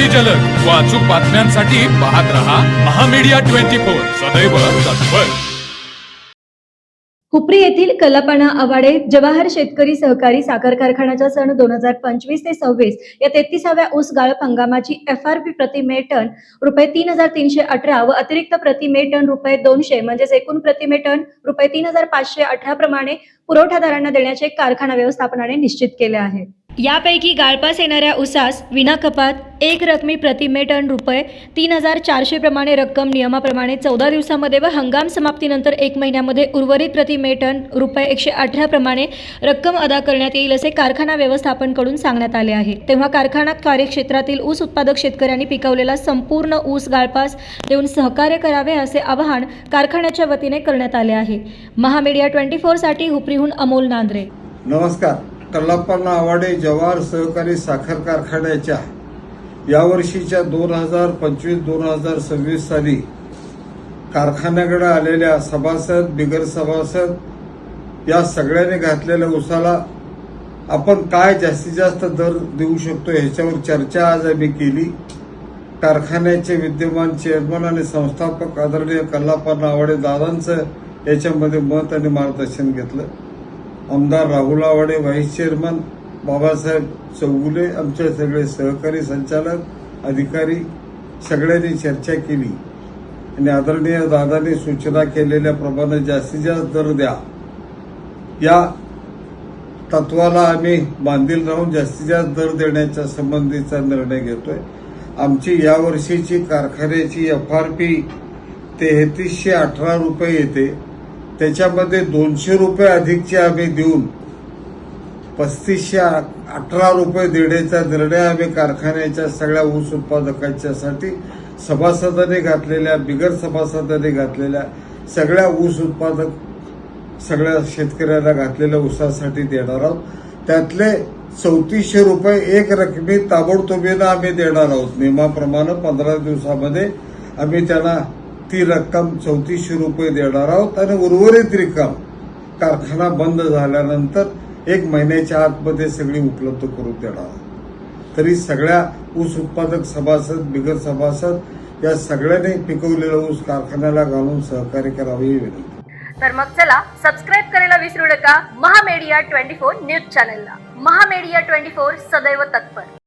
अगदी जलद. व अचूक बातम्यांसाठी पाहत रहा महामीडिया ट्वेंटी फोर. सदैव तत्पर. हुपरी येथील कल्लापाना आवाडे जवाहर शेतकरी सहकारी साखर कारखान्याचा सण दोन हजार पंचवीस ते सव्वीस या तेहतीसाव्या ऊस गाळप हंगामाची एफ आर पी प्रति मे टन रुपये तीन हजार तीनशे अठरा व अतिरिक्त प्रति मे टन रुपये दोनशे म्हणजेच एकूण प्रति मे टन रुपये तीन हजार पाचशे अठरा प्रमाणे पुरवठादारांना देण्याचे कारखाना व्यवस्थापनाने निश्चित केले आहे. यापैकी गाळपास येणाऱ्या ऊसास विनाकपात एक रकमी प्रतिमे टन रुपये तीन हजार चारशे प्रमाणे रक्कम नियमाप्रमाणे चौदा दिवसामध्ये व हंगाम समाप्तीनंतर एक महिन्यामध्ये उर्वरित प्रतिमे टन रुपये एकशे अठरा प्रमाणे रक्कम अदा करण्यात येईल असे कारखाना व्यवस्थापनकडून सांगण्यात आले आहे. तेव्हा कारखाना कार्यक्षेत्रातील ऊस उत्पादक शेतकऱ्यांनी पिकवलेला संपूर्ण ऊस गाळपास देऊन सहकार्य करावे असे आवाहन कारखान्याच्या वतीने करण्यात आले आहे. महामीडिया ट्वेंटी फोरसाठी हुपरीहून अमोल नांद्रे. नमस्कार. कल्लाप्पा आवाडे जवाहर सहकारी साखर कारखान्याच्या यावर्षीच्या दोन हजार पंचवीस दोन हजार सव्वीस साली कारखान्याकडे आलेल्या सभासद बिगर सभासद या सगळ्यांनी घातलेल्या उसाला आपण काय जास्तीत जास्त दर देऊ शकतो ह्याच्यावर चर्चा आज आम्ही केली. कारखान्याचे विद्यमान चेअरमन आणि संस्थापक आदरणीय कल्लाप्पा नावाडे दादांचं याच्यामध्ये मत आणि मार्गदर्शन घेतलं. आमदार राहुल आवाडे व्हाईस चेअरमन बाबासाहेब चौगुले आमचे सगळे सहकारी संचालक अधिकारी सगळ्यांनी चर्चा केली. आणि आदरणीय दादांनी सूचना केलेल्याप्रमाणे जास्तीत जास्त दर द्या. या तत्वाला आम्ही बांधील राहून जास्तीत जास्त दर देण्याच्या संबंधीचा निर्णय घेतोय. आमची यावर्षीची कारखान्याची एफ आर पी तेहतीसशे अठरा रुपये येते. त्याच्यामध्ये दोनशे रुपये अधिकचे आम्ही देऊन पस्तीसशे अठरा रुपये देण्याचा निर्णय आम्ही कारखान्याच्या सगळ्या ऊस उत्पादकांच्यासाठी सभासदांनी घातलेल्या बिगर सभासदांनी घातलेल्या सगळ्या ऊस उत्पादक सगळ्या शेतकऱ्याला घातलेल्या ऊसासाठी देणार आहोत. त्यातले चौतीसशे रुपये एक रकमी ताबडतोबीनं आम्ही देणार आहोत. नियमाप्रमाणे पंधरा दिवसामध्ये आम्ही त्यांना ती रक्कम चौतीसशे रुपये देणार आहोत आणि उर्वरित रक्कम कारखाना बंद झाल्यानंतर एक महिन्याच्या आतमध्ये सगळी उपलब्ध करून देणार आहोत. तरी सगळ्या ऊस उत्पादक सभासद बिगर सभासद या सगळ्यांनी पिकवलेला ऊस कारखान्याला घालून सहकार्य करावे ही विनंती. तर मग चला सबस्क्राईब करायला विसरू नका. महामेडिया ट्वेंटी फोर न्यूज चॅनलला. महामेडिया ट्वेंटी फोर सदैव तत्पर.